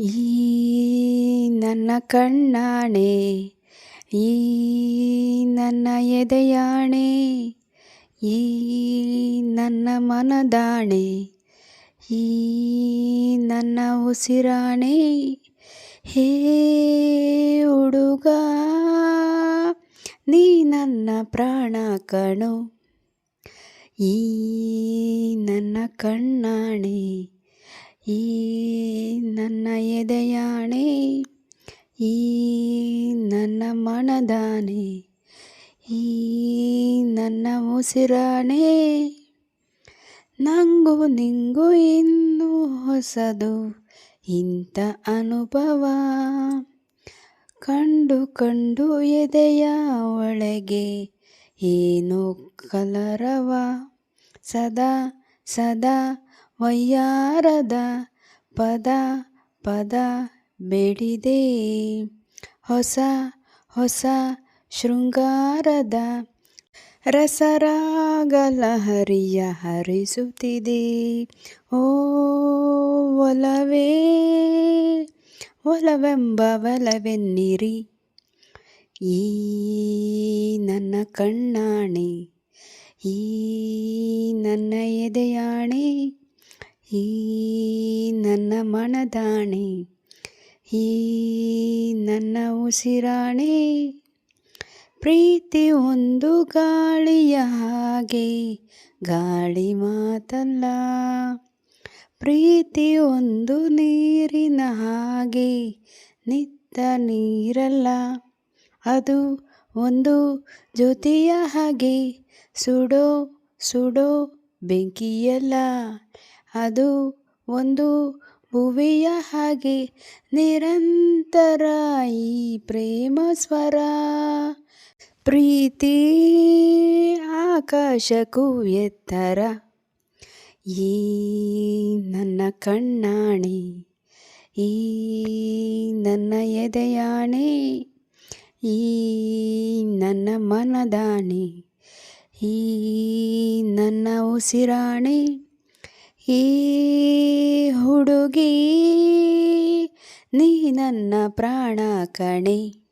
ಈ ನನ್ನ ಕಣ್ಣಾಣೆ, ಈ ನನ್ನ ಎದೆಯಾಣೆ, ಈ ನನ್ನ ಮನದಾಣೆ, ಈ ನನ್ನ ಉಸಿರಾಣೆ. ಹೇ ಹುಡುಗ, ನೀ ನನ್ನ ಪ್ರಾಣ ಕಣು, ಈ ನನ್ನ ಕಣ್ಣಾಣೆ. ಈ ನನ್ನ ಎದೆಯಾಣೆ, ಈ ನನ್ನ ಮಣದಾನೆ ಈ ನನ್ನ ಉಸಿರಾಣೆ. ನಂಗು ನಿಂಗು ಇನ್ನು ಹೊಸದು ಇಂಥ ಅನುಭವ. ಕಂಡು ಕಂಡು ಎದೆಯ ಒಳಗೆ ಏನೋ ಕಲರವ. ಸದಾ ಸದಾ ವಯ್ಯಾರದ ಪದ ಪದ ಬೆಡಿದೆ. ಹೊಸ ಹೊಸ ಶೃಂಗಾರದ ರಸರಾಗಲ ಹರಿಯ ಹರಿಸುತ್ತಿದೆ. ಓ ಒಲವೇ, ಒಲವೆಂಬ ಒಲವೆನ್ನಿರಿ. ಈ ನನ್ನ ಕಣ್ಣಾಣೆ, ಈ ನನ್ನ ಎದೆಯಾಣೆ ಈ ನನ್ನ ಮನದಾಣೆ ಈ ನನ್ನ ಉಸಿರಾಣೆ, ಪ್ರೀತಿ ಒಂದು ಗಾಳಿಯ ಹಾಗೆ, ಗಾಳಿ ಮಾತಲ್ಲ. ಪ್ರೀತಿ ಒಂದು ನೀರಿನ ಹಾಗೆ, ನಿತ್ತ ನೀರಲ್ಲ. ಅದು ಒಂದು ಜ್ಯೋತಿಯ ಹಾಗೆ, ಸುಡೋ ಸುಡೋ ಬೆಂಕಿಯಲ್ಲ. ಅದು ಒಂದು ಭುವಿಯ ಹಾಗೆ ನಿರಂತರ ಈ ಪ್ರೇಮ ಸ್ವರ. ಪ್ರೀತಿ ಆಕಾಶಕ್ಕೂ ಎತ್ತರ. ಈ ನನ್ನ ಕಣ್ಣಾಣೆ, ಈ ನನ್ನ ಎದೆಯಾಣೆ, ಈ ನನ್ನ ಮನದಾಣೆ, ಈ ನನ್ನ ಉಸಿರಾಣೆ. ಈ ಹುಡುಗಿ ನೀ ನನ್ನ ಪ್ರಾಣ ಕಣೆ.